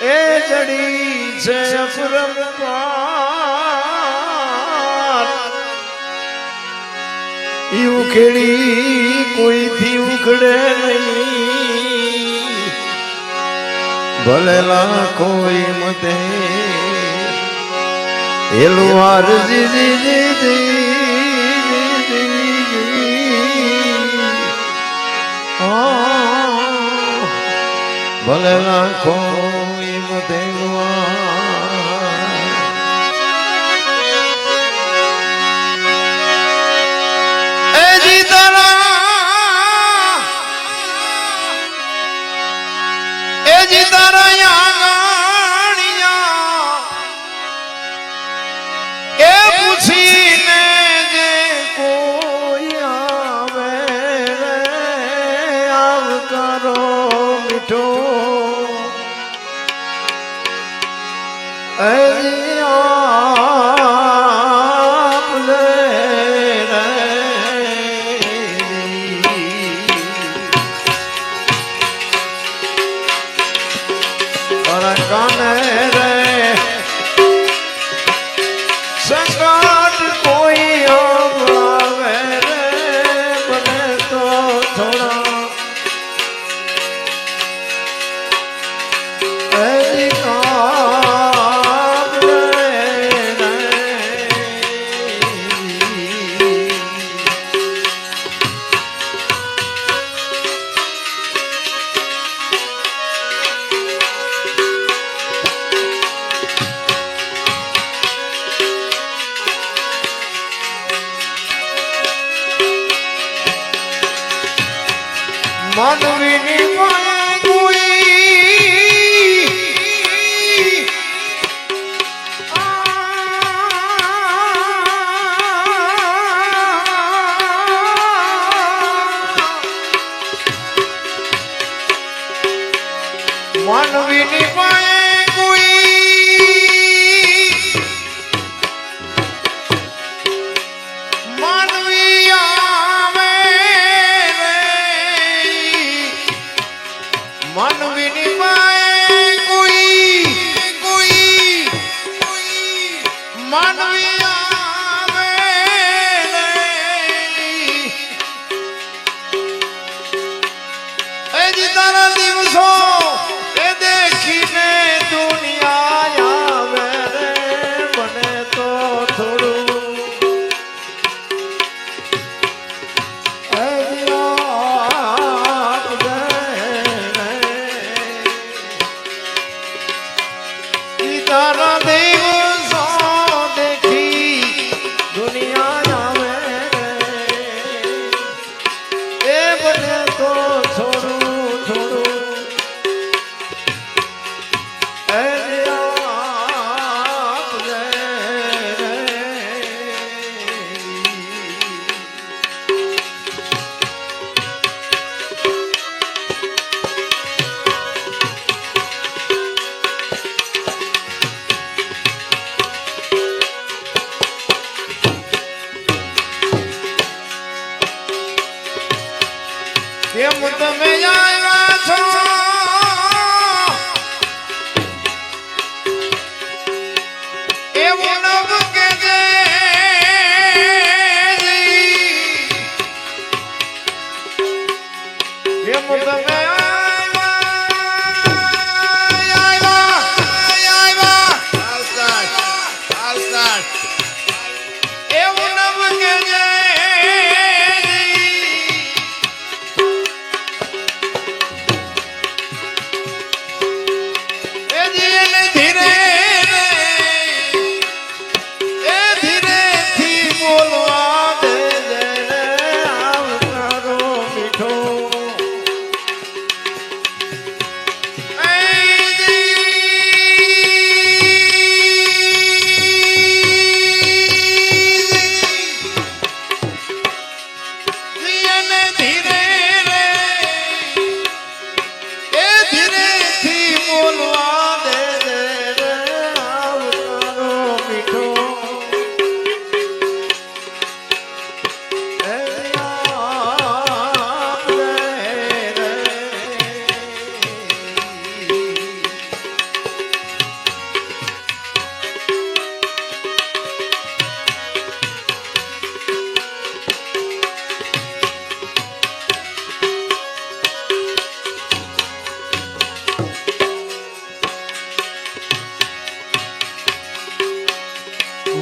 એ જડી છે અફરમ ઈ ઉખેડી કોઈથી ઉખડે નહીં. ભલે લાખો મતે. એલું આરજી જીજી જી ભલે લાખો de Daranha. મન વિનિમય કોઈ કોઈ મન Oh.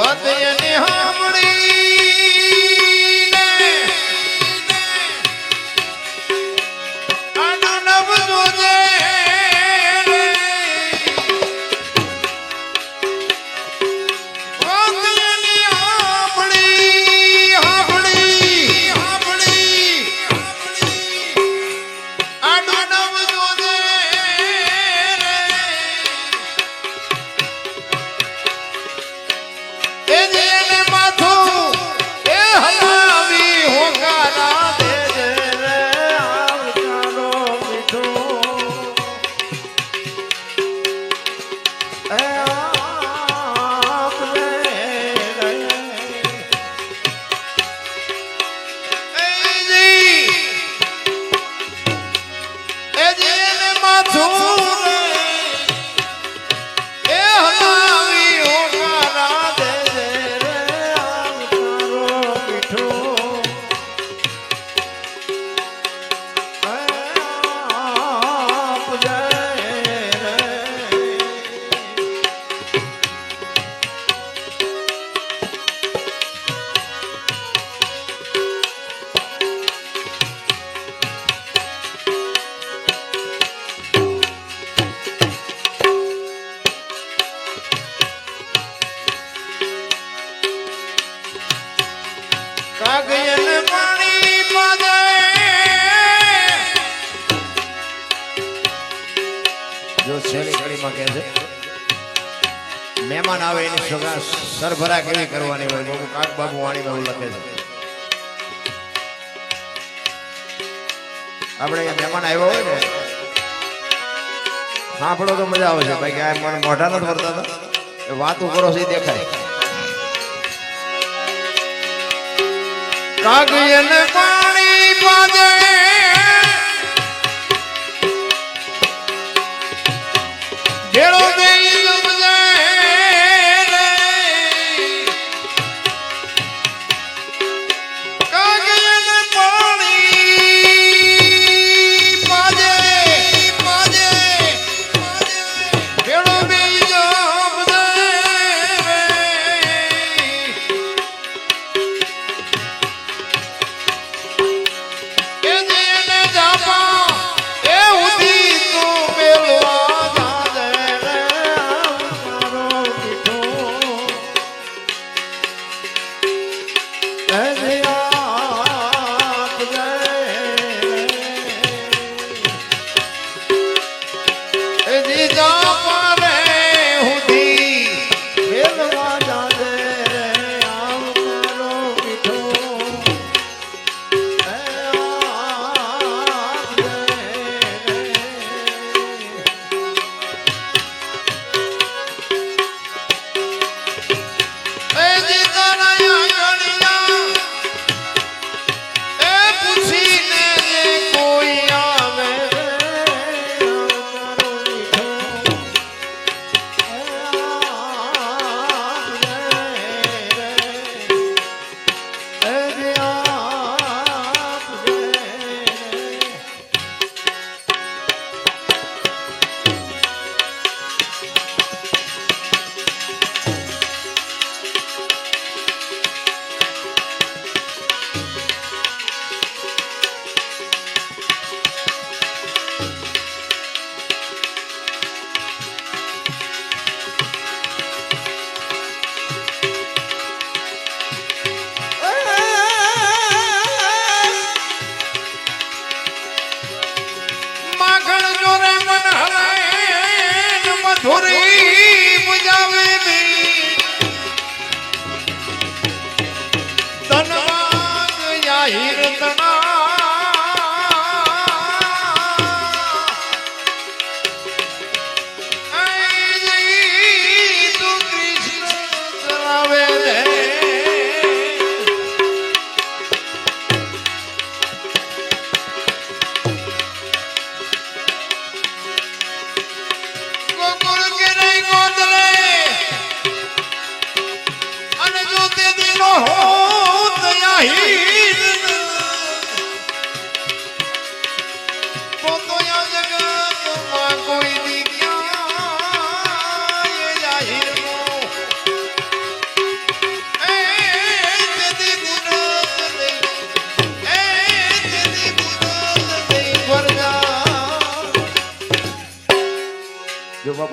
વદયની હામડી મહેમાન આવે એની સગા સરભરા કેવી કરવાની હોય બાબુ કાક બાબુ વાણીમાં લખે છે. આપણે અહીંયા મહેમાન આવ્યો હોય ને, સાંભળો તો મજા આવે છે. ભાઈ, કે આ મને મોઢા નથી ફરતા હતા વાતો કરો છે દેખાય. કાગયન પાણી પાજે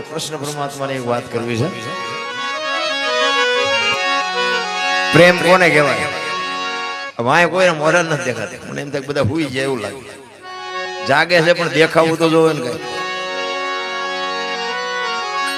કૃષ્ણ પરમાત્માને એક વાત કરવી છે. પ્રેમ કોને કહેવાય? વાય કોઈને મોરલ નથી દેખાતી. મને એમ થાય બધા હુઈ જાય એવું લાગે. જાગે છે પણ દેખાવું તો જોવે ને કઈ.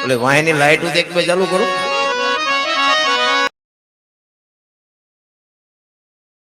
એટલે વાયની લાઈટ એક બે ચાલુ કરો.